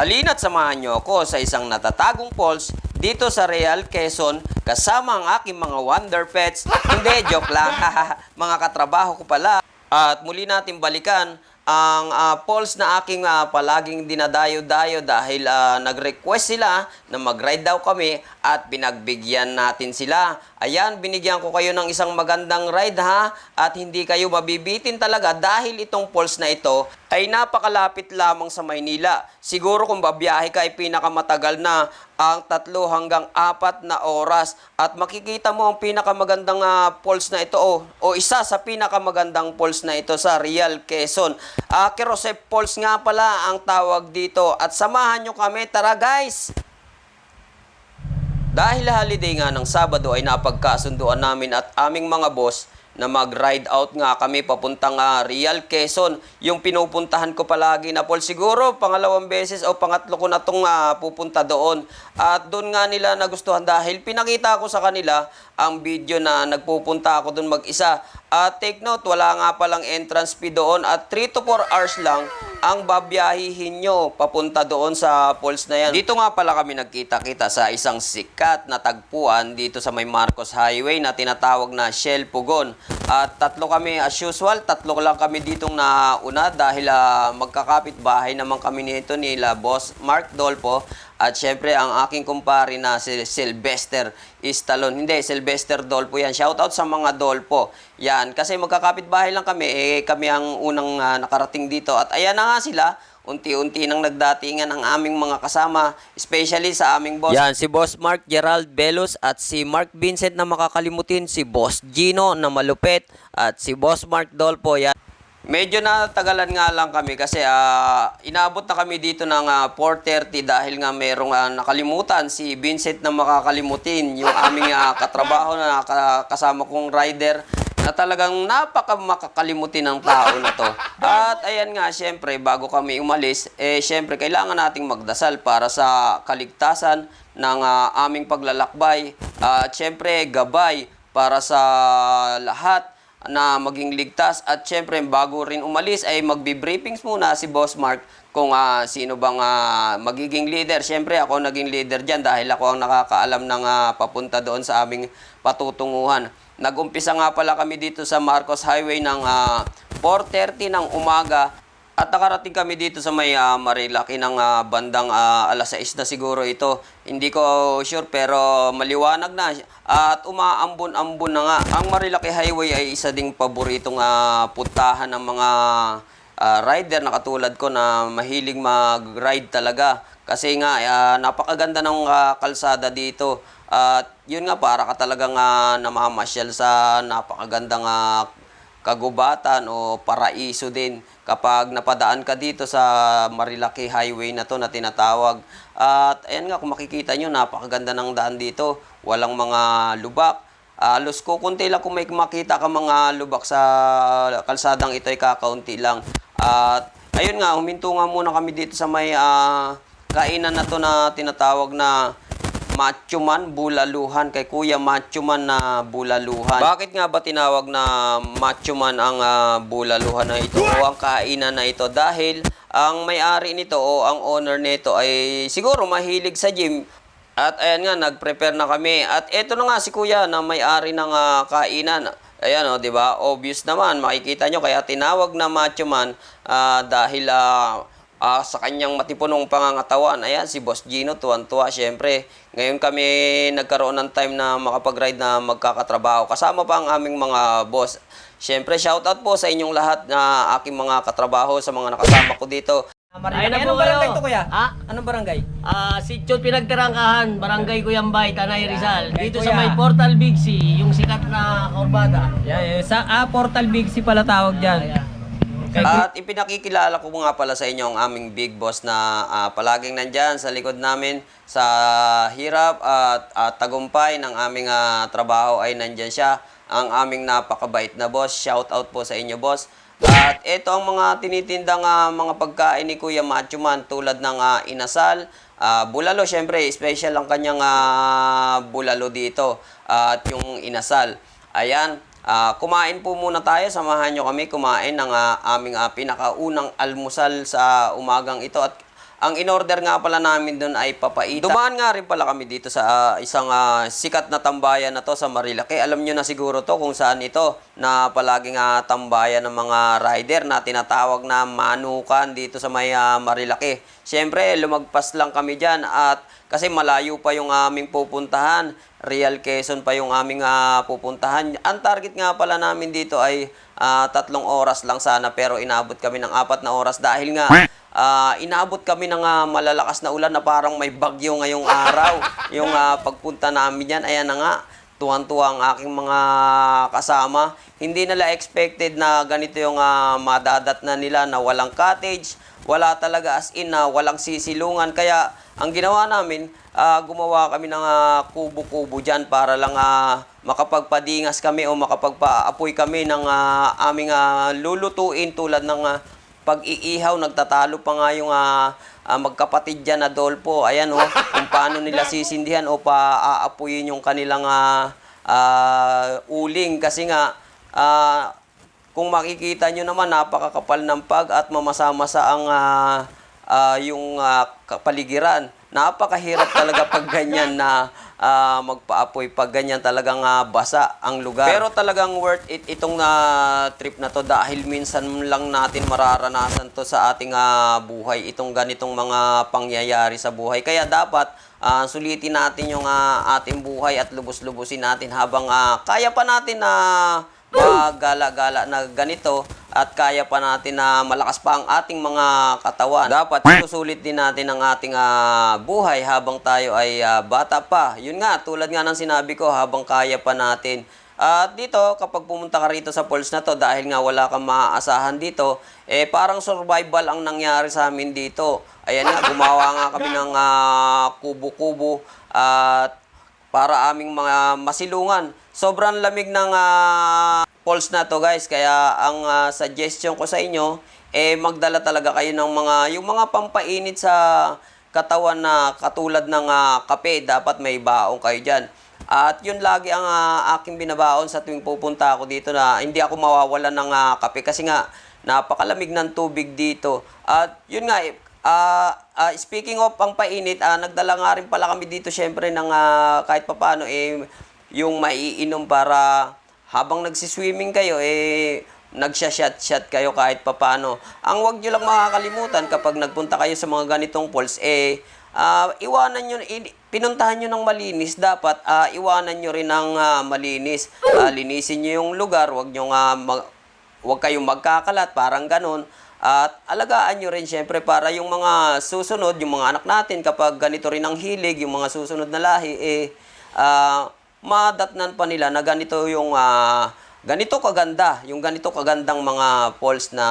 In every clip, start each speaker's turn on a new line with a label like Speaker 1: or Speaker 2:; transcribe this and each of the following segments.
Speaker 1: Halina't samahan niyo ako sa isang natatagong falls dito sa Real Quezon kasama ang aking mga wonder pets. Hindi, joke lang. mga katrabaho ko pala. At muli natin balikan ang ah, falls na aking ah, palaging dinadayo-dayo dahil ah, nag-request sila na mag-ride daw kami at pinagbigyan natin sila. Ayan, binigyan ko kayo ng isang magandang ride ha at hindi kayo mabibitin talaga dahil itong falls na ito ay napakalapit lamang sa Maynila. Siguro kung babiyahe ka ay pinakamatagal na ang tatlo hanggang apat na oras at makikita mo ang pinakamagandang ah, falls na ito o, o isa sa pinakamagandang falls na ito sa Real Quezon. Uh, Kerosep Falls nga pala ang tawag dito at samahan nyo kami. Tara guys! Dahil holiday nga ng Sabado ay napagkasunduan namin at aming mga boss na mag-ride out nga kami papuntang ah, Real Quezon. Yung pinupuntahan ko palagi na Paul siguro pangalawang beses o pangatlo ko na tong ah, pupunta doon. At doon nga nila nagustuhan dahil pinakita ko sa kanila ang video na nagpupunta ako doon mag-isa. At take note, wala nga palang entrance fee doon at 3 to 4 hours lang ang babiyahihin nyo papunta doon sa falls na yan. Dito nga pala kami nagkita-kita sa isang sikat na tagpuan dito sa may Marcos Highway na tinatawag na Shell Pugon. At tatlo kami as usual, tatlo lang kami ditong nauna dahil ah, magkakapit bahay naman kami nito nila Boss Mark Dolpo at syempre, ang aking kumpare na si Sylvester Istalon. Hindi, Sylvester Dolpo yan. Shoutout sa mga Dolpo. Yan, kasi magkakapit bahay lang kami. Eh, kami ang unang ah, nakarating dito. At ayan na nga sila. Unti-unti nang nagdatingan ang aming mga kasama, especially sa aming boss. Yan, si Boss Mark Gerald Belos at si Mark Vincent na makakalimutin, si Boss Gino na malupet at si Boss Mark Dolpo. Yan. Medyo natagalan nga lang kami kasi ah, inaabot na kami dito ng ah, 4.30 dahil nga merong ah, nakalimutan si Vincent na makakalimutin yung aming ah, katrabaho na ka- kasama kong rider na talagang napaka makakalimutin ng tao na to. At ayan nga, syempre, bago kami umalis, eh syempre, kailangan nating magdasal para sa kaligtasan ng ah, aming paglalakbay. At syempre, gabay para sa lahat na maging ligtas at syempre bago rin umalis ay magbi-briefings muna si Boss Mark kung ah, sino bang ah, magiging leader. Syempre ako naging leader diyan dahil ako ang nakakaalam ng ah, papunta doon sa aming patutunguhan. Nagumpisa nga pala kami dito sa Marcos Highway ng ah, 4.30 ng umaga at nakarating kami dito sa may ah, Marilaki ng ah, bandang ah, alas 6 na siguro ito. Hindi ko sure pero maliwanag na. At umaambon-ambon na nga. Ang Marilaki Highway ay isa ding paboritong ah, puntahan ng mga ah, rider na katulad ko na mahilig mag-ride talaga. Kasi nga, ah, napakaganda ng ah, kalsada dito. At yun nga, para ka talagang ah, namamasyal sa napakagandang ah, kagubatan o paraiso din kapag napadaan ka dito sa Marilaki Highway na to na tinatawag. At ayan nga, kung makikita nyo, napakaganda ng daan dito. Walang mga lubak. Alos ko, kunti lang kung may makita ka mga lubak sa kalsadang ito ay kakaunti lang. At ayun nga, huminto nga muna kami dito sa may ah, kainan na to na tinatawag na Macho Man Bulaluhan kay Kuya Macho Man na Bulaluhan. Bakit nga ba tinawag na Macho Man ang ah, Bulaluhan na ito o ang kainan na ito? Dahil ang may-ari nito o ang owner nito ay siguro mahilig sa gym at ayan nga, nag-prepare na kami. At eto na nga si Kuya na may-ari ng ah, kainan. Ayan o, di ba? Obvious naman, makikita nyo. Kaya tinawag na Macho Man ah, dahil ah, ah, sa kanyang matipunong pangangatawan. Ayan, si Boss Gino, tuwan-tuwa syempre. Ngayon kami nagkaroon ng time na makapag-ride na magkakatrabaho. Kasama pa ang aming mga boss. Syempre, shoutout po sa inyong lahat na aking mga katrabaho, sa mga nakasama ko dito.
Speaker 2: Ayun na po
Speaker 3: Anong barangay
Speaker 2: kayo.
Speaker 3: to kuya?
Speaker 2: Ha?
Speaker 3: Anong barangay?
Speaker 2: Ah, si Chot Pinagtirangkahan, Barangay Kuyambay, Tanay Rizal.
Speaker 3: Kay
Speaker 2: Dito
Speaker 3: Kuya.
Speaker 2: sa may Portal Big C, yung sikat na kurbada.
Speaker 3: Yeah, yeah. Sa ah, Portal Big C pala tawag dyan.
Speaker 2: Ayan.
Speaker 1: At ipinakikilala ko nga pala sa inyo ang aming big boss na ah, palaging nandyan sa likod namin sa hirap at at tagumpay ng aming ah, trabaho ay nandyan siya. Ang aming napakabait na boss. Shout out po sa inyo boss. At ito ang mga tinitindang ah, mga pagkain ni Kuya Macho Man tulad ng ah, inasal, ah, bulalo syempre, special ang kanyang ah, bulalo dito at yung inasal. Ayan, Ah, kumain po muna tayo. Samahan nyo kami kumain ng ah, aming ah, pinakaunang almusal sa umagang ito. At ang in-order nga pala namin doon ay papaita. Dumaan nga rin pala kami dito sa ah, isang ah, sikat na tambayan na to sa Marilaki. Alam nyo na siguro to kung saan ito na palaging ah, tambayan ng mga rider na tinatawag na manukan dito sa may ah, Marilaki. Siyempre, lumagpas lang kami dyan at kasi malayo pa yung aming pupuntahan. Real Quezon pa yung aming ah, pupuntahan. Ang target nga pala namin dito ay ah, tatlong oras lang sana pero inabot kami ng apat na oras dahil nga Ah, inaabot kami ng ah, malalakas na ulan na parang may bagyo ngayong araw. Yung ah, pagpunta namin yan, ayan na nga, tuwang-tuwa ang aking mga kasama. Hindi nila expected na ganito yung ah, madadat na nila na walang cottage, wala talaga as in na walang sisilungan. Kaya ang ginawa namin, ah, gumawa kami ng ah, kubo-kubo dyan para lang ah, makapagpadingas kami o makapagpaapoy kami ng ah, aming ah, lulutuin tulad ng ah, pag-iihaw, nagtatalo pa nga yung ah, ah, magkapatid dyan, Adolfo. Ayan, oh, kung paano nila sisindihan o paaapuyin yung kanilang ah, ah, uling. Kasi nga, ah, kung makikita nyo naman, napakakapal ng pag at mamasa-masa ang ah, ah, yung ah, kapaligiran. Napakahirap talaga pag ganyan na ah, magpaapoy, pag ganyan talagang ah, basa ang lugar. Pero talagang worth it itong na trip na to dahil minsan lang natin mararanasan to sa ating ah, buhay, itong ganitong mga pangyayari sa buhay. Kaya dapat ah, sulitin natin yung ah, ating buhay at lubos-lubusin natin habang ah, kaya pa natin na magala-gala na ganito at kaya pa natin na malakas pa ang ating mga katawan. Dapat susulit din natin ang ating ah, buhay habang tayo ay ah, bata pa. Yun nga, tulad nga ng sinabi ko, habang kaya pa natin. At dito, kapag pumunta ka rito sa falls na to, dahil nga wala kang maaasahan dito, eh parang survival ang nangyari sa amin dito. Ayan nga, gumawa nga kami ng ah, kubo-kubo at para aming mga masilungan. Sobrang lamig ng ah, falls na to guys, kaya ang ah, suggestion ko sa inyo, eh magdala talaga kayo ng mga, yung mga pampainit sa katawan na katulad ng ah, kape, dapat may baong kayo dyan. At yun lagi ang ah, aking binabaon sa tuwing pupunta ako dito na hindi ako mawawalan ng ah, kape kasi nga napakalamig ng tubig dito. At yun nga, ah, ah, speaking of ang painit, ah, nagdala nga rin pala kami dito syempre ng ah, kahit papano eh, yung maiinom para habang nagsiswimming kayo eh nagsha-shot-shot kayo kahit papano. Ang wag nyo lang makakalimutan kapag nagpunta kayo sa mga ganitong falls eh ah, iwanan nyo, pinuntahan nyo ng malinis, dapat ah, iwanan nyo rin ng ah, malinis. Ah, linisin nyo yung lugar, wag nyo nga mag, wag kayong magkakalat, parang ganun. At alagaan nyo rin syempre para yung mga susunod, yung mga anak natin, kapag ganito rin ang hilig, yung mga susunod na lahi, eh, ah, madatnan pa nila na ganito yung, ah, ganito kaganda, yung ganito kagandang mga falls na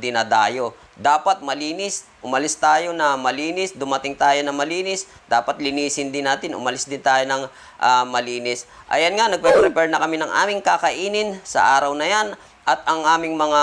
Speaker 1: dinadayo. Dapat malinis, umalis tayo na malinis, dumating tayo na malinis, dapat linisin din natin, umalis din tayo ng ah, malinis. Ayan nga, nagpe-prepare na kami ng aming kakainin sa araw na yan at ang aming mga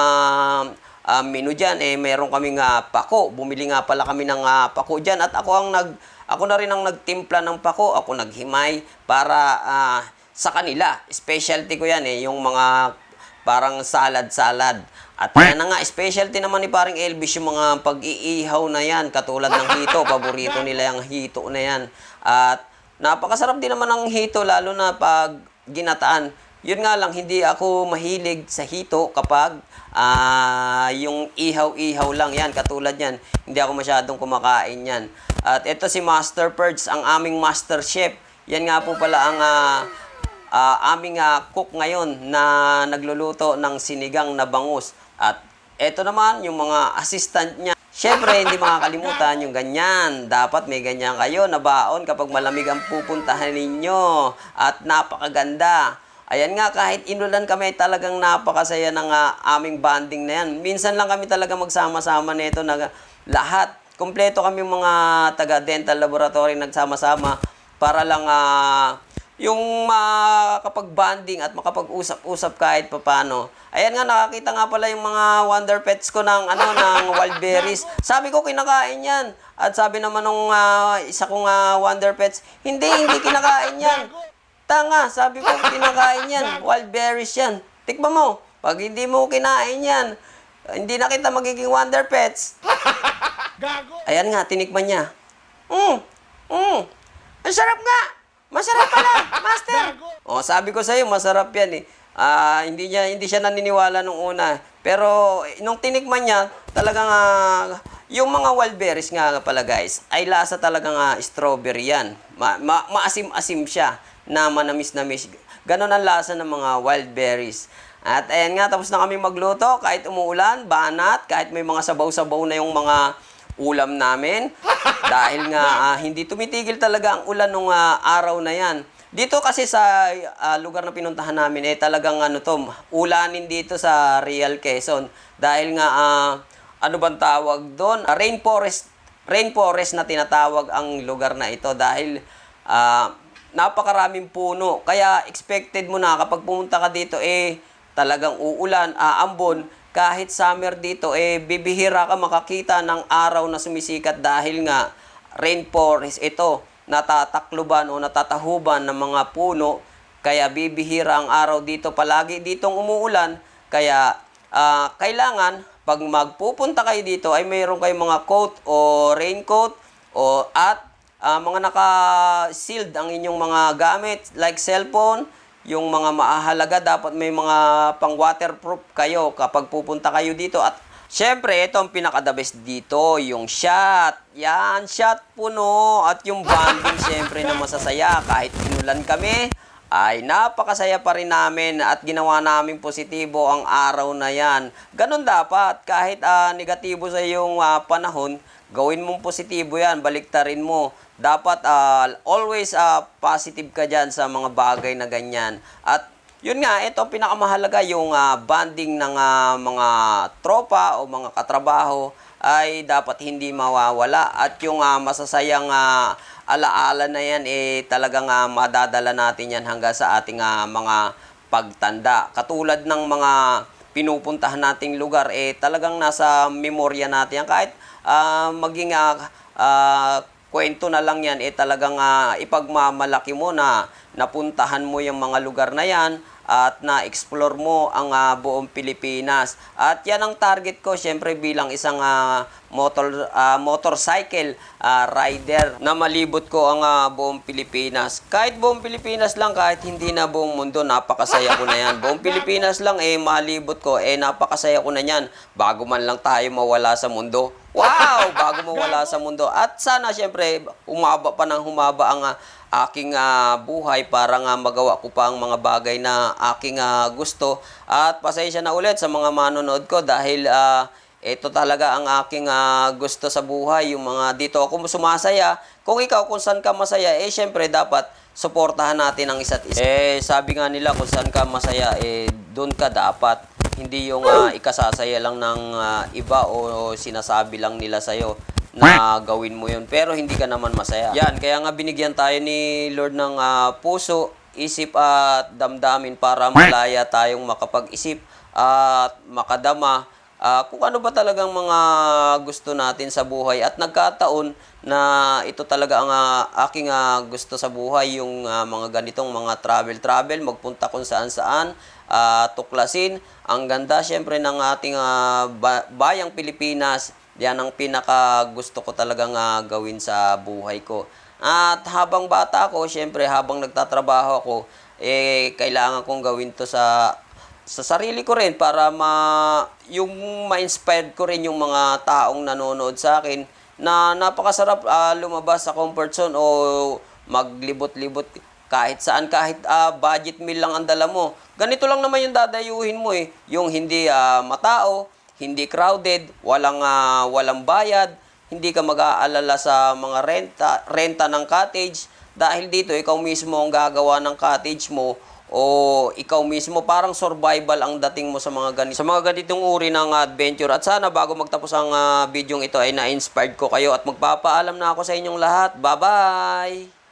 Speaker 1: ah, menu dyan, eh, meron kaming ah, pako. Bumili nga pala kami ng ah, pako dyan at ako ang nag, ako na rin ang nagtimpla ng pako, ako naghimay para ah, sa kanila. Specialty ko yan eh, yung mga parang salad-salad. At yan na nga, specialty naman ni paring Elvis yung mga pag-iihaw na yan, katulad ng hito. Paborito nila yung hito na yan. At napakasarap din naman ng hito, lalo na pag ginataan. Yun nga lang, hindi ako mahilig sa hito kapag ah, yung ihaw-ihaw lang yan, katulad yan. Hindi ako masyadong kumakain yan. At ito si Master Purge, ang aming master chef. Yan nga po pala ang ah, Ah, aming ah, cook ngayon na nagluluto ng sinigang na bangus. At eto naman, yung mga assistant niya. Siyempre, hindi makakalimutan yung ganyan. Dapat may ganyan kayo na baon kapag malamig ang pupuntahan ninyo. At napakaganda. Ayan nga, kahit inulan kami, talagang napakasaya ng ah, aming banding na yan. Minsan lang kami talaga magsama-sama nito na lahat. Kompleto kami mga taga-dental laboratory nagsama-sama para lang ah, yung makakapag-banding at makapag-usap-usap kahit papano. Ayan nga, nakakita nga pala yung mga wonder pets ko ng, ano, ng wild berries. Sabi ko, kinakain yan. At sabi naman nung ah, isa kong ah, wonder pets, hindi, hindi kinakain yan. Tanga, sabi ko, kinakain yan. Wild berries yan. Tikman mo. Pag hindi mo kinain yan, hindi na kita magiging wonder pets. Ayan nga, tinikman niya. Mm, mm, ang sarap nga. Masarap pala, master. oh, sabi ko sa'yo, masarap yan eh. Ah, hindi niya hindi siya naniniwala nung una. Pero nung tinikman niya, talagang ah, yung mga wild berries nga pala guys, ay lasa talagang ah, strawberry yan. Ma, ma, maasim-asim siya na manamis-namis. Ganon ang lasa ng mga wild berries. At ayan nga, tapos na kami magluto. Kahit umuulan, banat, kahit may mga sabaw-sabaw na yung mga ulam namin. Dahil nga, ah, hindi tumitigil talaga ang ulan nung ah, araw na yan. Dito kasi sa ah, lugar na pinuntahan namin, eh talagang ano to, ulanin dito sa Real Quezon. Dahil nga, ah, ano bang tawag doon? Rainforest, rainforest na tinatawag ang lugar na ito dahil ah, napakaraming puno. Kaya expected mo na kapag pumunta ka dito, eh talagang uulan, aambon. Kahit summer dito, eh bibihira ka makakita ng araw na sumisikat dahil nga rainforest ito natatakluban o natatahuban ng mga puno kaya bibihira ang araw dito palagi ditong umuulan kaya ah, kailangan pag magpupunta kayo dito ay mayroon kayong mga coat o raincoat o at ah, mga naka-sealed ang inyong mga gamit like cellphone yung mga maahalaga dapat may mga pang waterproof kayo kapag pupunta kayo dito at Siyempre, ito ang pinaka-the best dito, yung shot. Yan, shot puno. At yung bonding, siyempre, na masasaya. Kahit inulan kami, ay napakasaya pa rin namin at ginawa namin positibo ang araw na yan. Ganon dapat, kahit ah, negatibo sa iyong ah, panahon, gawin mong positibo yan, baliktarin mo. Dapat ah, always ah, positive ka dyan sa mga bagay na ganyan. At yun nga, ito pinakamahalaga yung ah, bonding ng ah, mga tropa o mga katrabaho ay dapat hindi mawawala at yung ah, masasayang ah, alaala na yan eh talagang ah, madadala natin yan hanggang sa ating ah, mga pagtanda. Katulad ng mga pinupuntahan nating lugar eh talagang nasa memorya natin yan kahit ah, maging ah, ah, kwento na lang yan, eh talagang ah, ipagmamalaki mo na napuntahan mo yung mga lugar na yan at na-explore mo ang ah, buong Pilipinas. At yan ang target ko, syempre bilang isang ah, motor ah, motorcycle ah, rider na malibot ko ang ah, buong Pilipinas. Kahit buong Pilipinas lang, kahit hindi na buong mundo, napakasaya ko na yan. Buong Pilipinas lang, eh malibot ko, eh napakasaya ko na yan. Bago man lang tayo mawala sa mundo. Wow! Bago mawala sa mundo. At sana, syempre, umaba pa ng humaba ang ah, aking ah, buhay para nga magawa ko pa ang mga bagay na aking ah, gusto. At pasensya na ulit sa mga manonood ko dahil ah, ito talaga ang aking ah, gusto sa buhay. Yung mga dito ako sumasaya. Kung ikaw, kung saan ka masaya, eh syempre dapat suportahan natin ang isa't isa. Eh, sabi nga nila kung saan ka masaya, eh doon ka dapat. Hindi yung ah, ikasasaya lang ng ah, iba o sinasabi lang nila sa'yo na gawin mo yun. Pero hindi ka naman masaya. Yan, kaya nga binigyan tayo ni Lord ng ah, puso, isip at damdamin para malaya tayong makapag-isip at makadama Ah, kung ano ba talagang mga gusto natin sa buhay at nagkataon na ito talaga ang ah, aking ah, gusto sa buhay yung ah, mga ganitong mga travel travel magpunta kung saan saan ah, tuklasin. Ang ganda syempre ng ating ba- bayang Pilipinas. Yan ang pinaka gusto ko talagang ah, gawin sa buhay ko. At habang bata ako syempre habang nagtatrabaho ako eh kailangan kong gawin to sa sa sarili ko rin para ma yung ma-inspired ko rin yung mga taong nanonood sa akin na napakasarap ah, lumabas sa comfort zone o maglibot-libot kahit saan kahit ah, budget meal lang ang dala mo. Ganito lang naman yung dadayuhin mo eh. Yung hindi ah, matao hindi crowded walang ah, walang bayad hindi ka mag-aalala sa mga renta renta ng cottage. Dahil dito ikaw mismo ang gagawa ng cottage mo o ikaw mismo parang survival ang dating mo sa mga ganito sa mga ganitong uri ng adventure. At sana bago magtapos ang ah, video ito ay na-inspired ko kayo at magpapaalam na ako sa inyong lahat. Bye bye